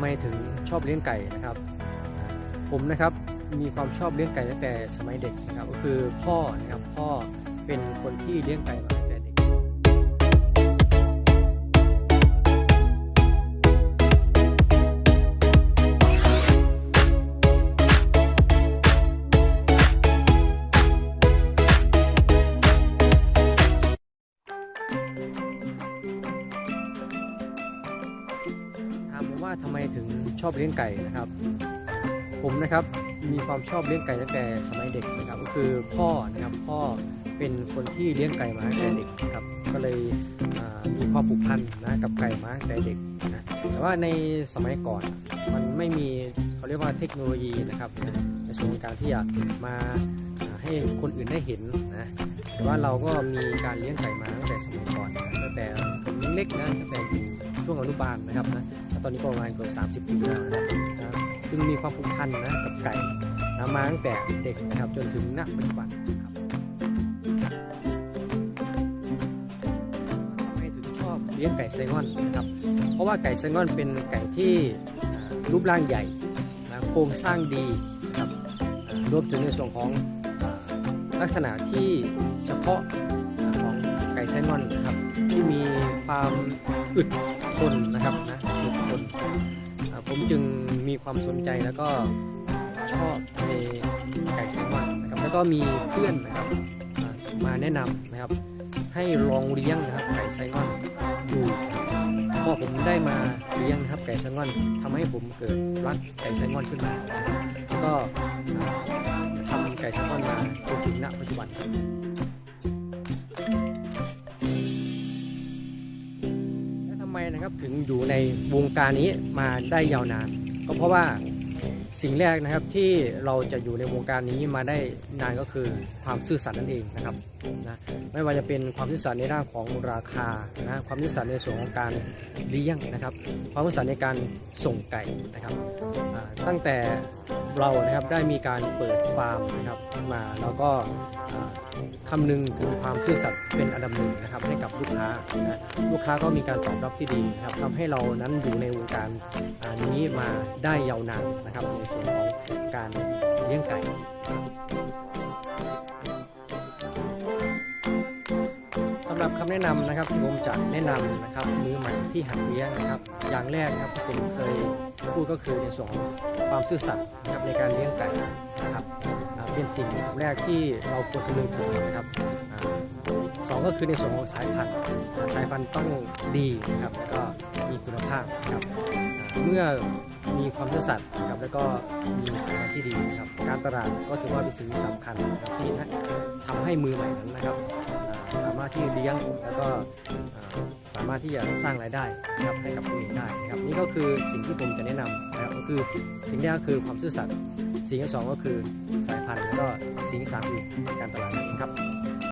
ไมถึงชอบเลี้ยงไก่นะครับ ผมนะครับมีความชอบเลี้ยงไก่ตั้งแต่สมัยเด็กนะครับ ก็คือพ่อนะครับพ่อเป็นคนที่เลี้ยงไก่มา ว่าทำไมถึงชอบเลี้ยงไก่นะครับ ผมนะครับมีความชอบเลี้ยงไก่ตั้งแต่สมัยเด็กนะครับ ก็คือพ่อนะครับพ่อเป็นคนที่เลี้ยงไก่มาตั้งแต่เด็กครับก็เลยมีความผูกพันนะกับไก่มาตั้งแต่เด็กนะแต่ว่าในสมัยก่อนมันไม่มีเขาเรียกว่าเทคโนโลยีนะครับในส่วนของการที่จะมาอ่าให้คนอื่นได้เห็นนะแต่ว่าเราก็มีการเลี้ยงไก่มาตั้งแต่สมัยก่อนนะตั้งแต่เล็กๆนะตั้งแต่อยู่ ช่วงอนุบาลนะครับนะตอนนี้ก็ประมาณเกือบ30 ปีแล้วนะครับจึงมีความผูกพันนะกับไก่นะมาตั้งแต่เด็กนะครับจนถึงณปัจจุบันนะครับทำไมถึงชอบเลี้ยงไก่ไซงอนนะครับ เพราะว่าไก่ไซงอนเป็นไก่ที่รูปร่างใหญ่นะโครงสร้างดีนะครับรวมถึงในส่วนของลักษณะที่เฉพาะของไก่ไซงอนนะครับที่มีความ อึดทนนะครับนะอึดทนผมจึงมีความสนใจแล้วก็ชอบในไก่ไซมอนนะครับแล้วก็มีเพื่อนนะครับมาแนะนำนะครับ ให้ลองเลี้ยงนะครับไก่ไซมอนดูพอผมได้มาเลี้ยงนะครับไก่ไซมอนทำให้ผมเกิดรักไก่ไซมอนขึ้นมาแล้วก็อ่าทำไก่ไซมอนมาจนถึงณปัจจุบันครับ นะครับ ถึงอยู่ในวงการนี้มาได้ยาวนาน ก็เพราะว่า สิ่งแรกนะครับที่เราจะอยู่ในวงการนี้มาได้นานก็คือความซื่อสัตย์นั่นเองนะครับนะไม่ว่าจะเป็นความซื่อสัตย์ในด้านของราคานะความซื่อสัตย์ในส่วนของการเลี้ยงนะครับ ความซื่อสัตย์ในการส่งไก่นะครับตั้งแต่เรานะครับได้มีการเปิดฟาร์มนะครับมาแล้วก็คำนึงถึงความซื่อสัตย์เป็นอันดับหนึ่งนะครับให้กับลูกค้านะลูกค้าก็มีการตอบรับที่ดีนะครับทำให้เรานั้นอยู่ในวงการอ่านี้มาได้ยาวนานนะครับใน เลี้ยงไก่สำหรับคำแนะนำนะครับที่ผมจะแนะนำนะครับมือใหม่ที่หัดเลี้ยงนะครับ อย่างแรกนะครับที่ผมเคยพูดก็คือในส่วนของความซื่อสัตย์นะครับในการเลี้ยงไก่นะครับเป็นสิ่งแรกที่เราควรคำนึงถึงนะครับสองก็คือในส่วนของสายพันธุ์สายพันธุ์ต้องดีนะครับแล้วก็ คุณภาพนะครับเมื่อมีความซื่อสัตย์นะครับแล้วก็มีสายพันธุ์ที่ดีนะครับการตลาดก็ถือว่าเป็นสิ่งที่สำคัญนะครับที่ทำให้มือใหม่นั้นนะครับสามารถที่เลี้ยงแล้วก็สามารถที่จะสร้างรายได้นะครับให้กับตัวเองได้นะครับนี่ก็คือสิ่งที่ผมจะแนะนำนะครับก็คือสิ่งแรกก็คือความซื่อสัตย์สิ่งที่สองก็คือสายพันธุ์แล้วก็สิ่งที่สามคือการตลาดนั่นเองครับ